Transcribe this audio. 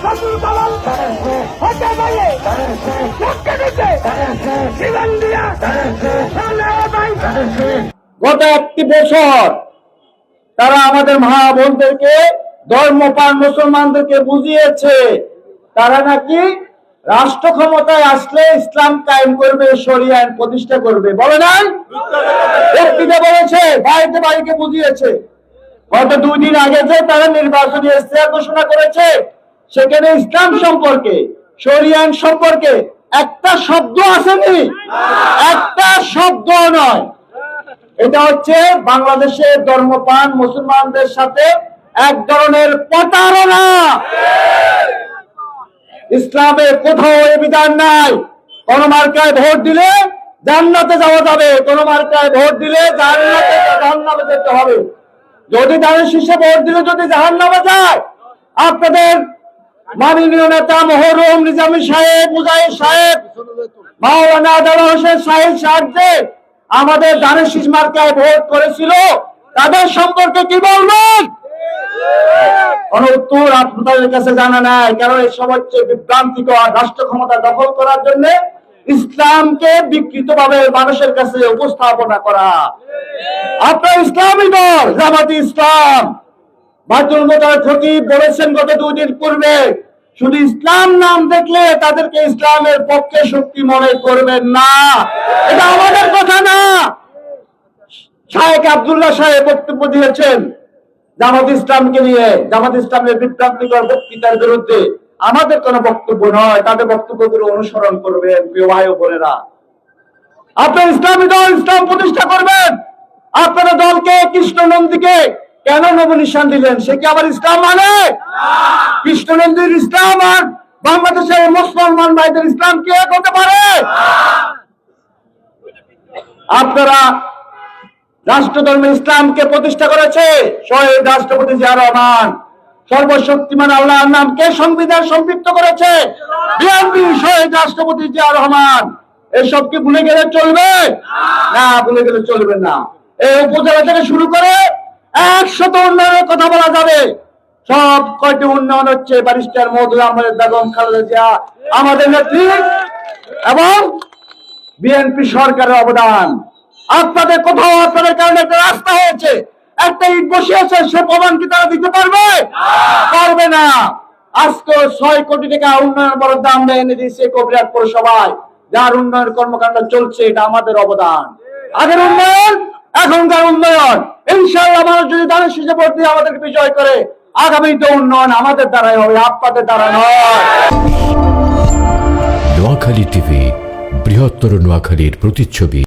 শাসন কামাল হতে পারে লক্ষ্যে দিতে জীবন দিয়া গত একটি বছর তারা আমাদের মা বোনদেরকে ধর্মপান মুসলমানদেরকে বুঝিয়েছে, তারা নাকি রাষ্ট্র ক্ষমতায় আসলে ইসলাম কায়েম করবে আইন প্রতিষ্ঠা করবে। বলে নাই? ব্যক্তিকে বলেছে বাড়িতে বাড়িকে বুঝিয়েছে। গত দুই দিন আগে যে তারা নির্বাচনী ইস্তেহার ঘোষণা করেছে সেখানে ইসলাম সম্পর্কে শরিয়া আইন সম্পর্কে একটা শব্দ আসেনি। একটা শব্দ নয়। এটা হচ্ছে বাংলাদেশের ধর্মপান মুসলমানদের সাথে এক ধরনের প্রতারণা। ইসলামে কোথাও এ বিধান নাই। কোন মার্কায় ভোট দিলে জান্নাতে যাওয়া যাবে। কোন মার্কায় ভোট দিলে জান্নাতে জাহান্নামে যেতে হবে। যদি দানের শীর্ষে ভোট দিলে যদি জাহান্নামে যায়, আপনাদের মাননীয় নেতা মহরম নিজামী সাহেব, মুজাহিদ সাহেব, মাওলানা আদাল হোসেন সাহেব আমাদের ভোট করেছিল। তাদের সম্পর্কে কি বলবেন? কোন উত্তর আপনাদের কাছে জানা নাই। কারণ হচ্ছে বিভ্রান্তিকর রাষ্ট্র ক্ষমতা দখল করার জন্য ইসলামকে বিকৃত ভাবে মানুষের কাছে উপস্থাপনা করা। আপনার ইসলামী দল, জামাতি ইসলাম। বলেছেন গত দুই দিন পূর্বে। শুধু ইসলাম নাম দেখলে তাদেরকে ইসলামের পক্ষে শক্তি মনে করবেন না। এটা আমাদের কথা না। শাহেক আব্দুল্লাহ সাহেব বক্তব্য দিয়েছেন, জামাত ইসলামকে নিয়ে, জামাত ইসলামের বিভ্রান্তিকর বক্তৃতার বিরুদ্ধে। আমাদের কোনো বক্তব্য নয়, তাদের বক্তব্যগুলো অনুসরণ করবেন ও বোনেরা। আপনার ইসলামী দল ইসলাম প্রতিষ্ঠা করবেন। আপনারা দলকে কৃষ্ণ নন্দীকে কেন নবনিশান দিলেন? সে কি আবার ইসলাম মানে? কৃষ্ণ নন্দীর ইসলাম আর বাংলাদেশের মুসলমান ভাইদের ইসলাম কি এক হতে পারে? আপনারা রাষ্ট্রধর্ম ইসলামকে প্রতিষ্ঠা করেছে শহীদ রাষ্ট্রপতি জিয়া রহমান। সর্বশক্তিমান আল্লাহর নামকে সংবিধান সম্পৃক্ত করেছে বিএনপি শহীদ রাষ্ট্রপতি জিয়া রহমান। এসব কি ভুলে গেলে চলবে? না, ভুলে গেলে চলবে না। এই উপজেলা থেকে শুরু করে একশত উন্নয়নের কথা বলা যাবে। সব কয়টি উন্নয়ন হচ্ছে? ব্যারিস্টার মধুর আহমেদ বেগম খালেদা জিয়া, আমাদের নেত্রী এবং বিএনপি সরকারের অবদান। আপনাদের কোথাও আপনাদের কারণে একটা রাস্তা হয়েছে। একটা ইট বসিয়েছে, সে প্রমাণ কি তারা দিতে পারবে? পারবে না। আজকে ছয় কোটি টাকা উন্নয়ন বরাদ্দ আমরা এনে দিয়েছি কবিরাট পৌরসভায় যার উন্নয়ন কর্মকাণ্ড চলছে, এটা আমাদের অবদান। আগের উন্নয়ন এখনকার উন্নয়ন। ইনশাল্লাহ মানুষ যদি দানের শীর্ষে ভর্তি আমাদেরকে বিজয় করে। আগামী তো উন্নয়ন আমাদের দ্বারাই হবে, আপনাদের দ্বারা নয়। নোয়াখালী টিভি, বৃহত্তর নোয়াখালীর প্রতিচ্ছবি।